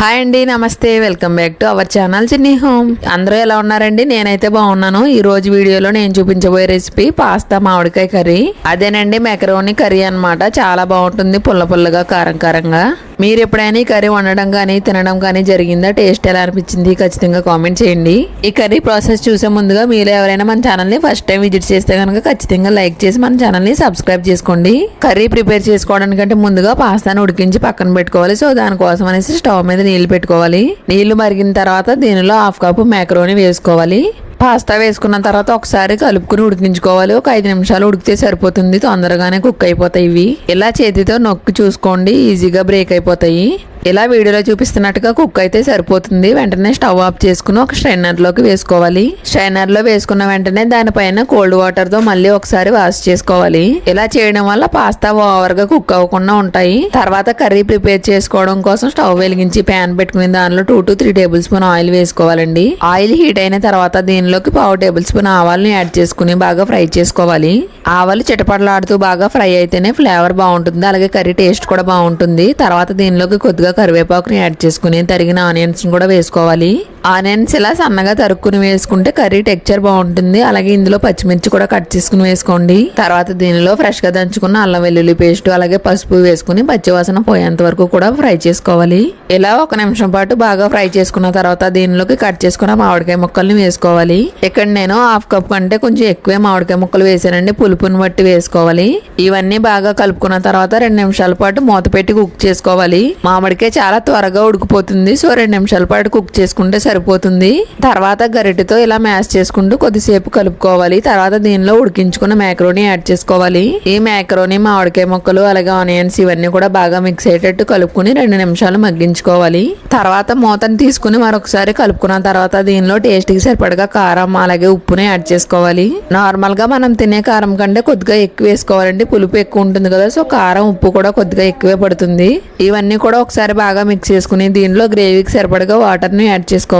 Hi అండి నమస్తే welcome back to our channel Chinni home. అందరూ ఎలా ఉన్నారండి? నేనైతే బాగున్నాను. ఈ రోజు వీడియోలో నేను చూపించబోయే రెసిపీ పాస్తా మామిడికాయ కర్రీ. అదేనండి మెకరోని కర్రీ అన్నమాట. చాలా బాగుంటుంది పుల్ల పుల్లగా కారం కారంగా. మీరు ఎప్పుడైనా ఈ కర్రీ వండడం కానీ తినడం కానీ జరిగిందా? టేస్ట్ ఎలా అనిపించింది? ఖచ్చితంగా కామెంట్ చేయండి. ఈ కర్రీ ప్రాసెస్ చూసే ముందుగా మీరు ఎవరైనా మన ఛానల్ని ఫస్ట్ టైం విజిట్ చేస్తే కనుక ఖచ్చితంగా లైక్ చేసి మన ఛానల్ని సబ్స్క్రైబ్ చేసుకోండి. కర్రీ ప్రిపేర్ చేసుకోవడానికంటే ముందుగా పాస్తాను ఉడికించి పక్కన పెట్టుకోవాలి. సో దానికోసం అనేసి స్టవ్ మీద నీళ్ళు పెట్టుకోవాలి. నీళ్ళు మరిగిన తర్వాత దీనిలో హాఫ్ కప్ మ్యాక్రోని వేసుకోవాలి. పాస్తా వేసుకున్న తర్వాత ఒకసారి కలుపుకుని ఉడికించుకోవాలి. ఒక ఐదు నిమిషాలు ఉడికితే సరిపోతుంది. తొందరగానే కుక్ అయిపోతాయి ఇవి. ఇలా చేతితో నొక్కి చూసుకోండి. ఈజీగా బ్రేక్ అయిపోతాయి. ఇలా వీడియోలో చూపిస్తున్నట్టుగా కుక్ అయితే సరిపోతుంది. వెంటనే స్టవ్ ఆఫ్ చేసుకుని ఒక స్ట్రైనర్లోకి వేసుకోవాలి. స్ట్రైనర్లో వేసుకున్న వెంటనే దానిపైన కోల్డ్ వాటర్తో మళ్ళీ ఒకసారి వాష్ చేసుకోవాలి. ఇలా చేయడం వల్ల పాస్తా ఓవర్గా కుక్ అవ్వకుండా ఉంటాయి. తర్వాత కర్రీ ప్రిపేర్ చేసుకోవడం కోసం స్టవ్ వెలిగించి ప్యాన్ పెట్టుకుని దానిలో two to three table spoon oil వేసుకోవాలండి. ఆయిల్ హీట్ అయిన తర్వాత దీనిలోకి పావు టేబుల్ స్పూన్ ఆవాలని యాడ్ చేసుకుని బాగా ఫ్రై చేసుకోవాలి. ఆవాలు చిటపడలాడుతూ బాగా ఫ్రై అయితేనే ఫ్లేవర్ బాగుంటుంది. అలాగే కర్రీ టేస్ట్ కూడా బాగుంటుంది. తర్వాత దీనిలోకి కొద్దిగా కరివేపాకుని యాడ్ చేసుకుని తరిగిన ఆనియన్స్ని కూడా వేసుకోవాలి. ఆనియన్స్ ఇలా సన్నగా తరుక్కుని వేసుకుంటే కర్రీ టెక్చర్ బాగుంటుంది. అలాగే ఇందులో పచ్చిమిర్చి కూడా కట్ చేసుకుని వేసుకోండి. తర్వాత దీనిలో ఫ్రెష్గా దంచుకున్న అల్లం వెల్లుల్లి పేస్ట్ అలాగే పసుపు వేసుకుని పచ్చివాసన పోయేంత వరకు కూడా ఫ్రై చేసుకోవాలి. ఇలా ఒక నిమిషం పాటు బాగా ఫ్రై చేసుకున్న తర్వాత దీనిలోకి కట్ చేసుకున్న మామిడికాయ ముక్కల్ని వేసుకోవాలి. ఇక్కడ నేను హాఫ్ కప్ కంటే కొంచెం ఎక్కువే మామిడికాయ ముక్కలు వేసానండి. పులుపుని బట్టి వేసుకోవాలి. ఇవన్నీ బాగా కలుపుకున్న తర్వాత రెండు నిమిషాల పాటు మూత పెట్టి కుక్ చేసుకోవాలి. మామిడికాయ చాలా త్వరగా ఉడికిపోతుంది. సో రెండు నిమిషాల పాటు కుక్ చేసుకుంటే సరిపోతుంది. తర్వాత గరిటెతో ఇలా మ్యాష్ చేసుకుంటూ కొద్దిసేపు కలుపుకోవాలి. తర్వాత దీనిలో ఉడికించుకున్న మ్యాక్రోని యాడ్ చేసుకోవాలి. ఈ మ్యాక్రోని మామిడికాయ ముక్కలు అలాగే ఆనియన్స్ ఇవన్నీ కూడా బాగా మిక్స్ అయ్యేటట్టు కలుపుకుని రెండు నిమిషాలు మగ్గించుకోవాలి. తర్వాత మూతను తీసుకుని మరొకసారి కలుపుకున్న తర్వాత దీనిలో టేస్ట్కి సరిపడగా కారం అలాగే ఉప్పుని యాడ్ చేసుకోవాలి. నార్మల్గా మనం తినే కారం కంటే కొద్దిగా ఎక్కువ వేసుకోవాలండి. పులుపు ఎక్కువ ఉంటుంది కదా సో కారం ఉప్పు కూడా కొద్దిగా ఎక్కువే పడుతుంది. ఇవన్నీ కూడా ఒకసారి బాగా మిక్స్ చేసుకుని దీనిలో గ్రేవీకి సరిపడగా వాటర్ని యాడ్ చేసుకోవాలి.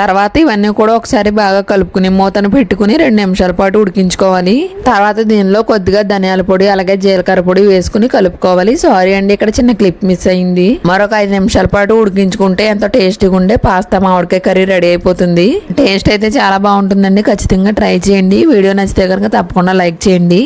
తర్వాత ఇవన్నీ కూడా ఒకసారి బాగా కలుపుకుని మూతను పెట్టుకుని రెండు నిమిషాల పాటు ఉడికించుకోవాలి. తర్వాత దీనిలో కొద్దిగా ధనియాల పొడి అలాగే జీలకర్ర పొడి వేసుకుని కలుపుకోవాలి. సారీ అండి ఇక్కడ చిన్న క్లిప్ మిస్ అయింది. మరొక ఐదు నిమిషాల పాటు ఉడికించుకుంటే ఎంతో టేస్టీగా ఉండే పాస్తా మామిడికాయ కర్రీ రెడీ అయిపోతుంది. టేస్ట్ అయితే చాలా బాగుంటుందండి. ఖచ్చితంగా ట్రై చేయండి. వీడియో నచ్చితే కనుక తప్పకుండా లైక్ చేయండి.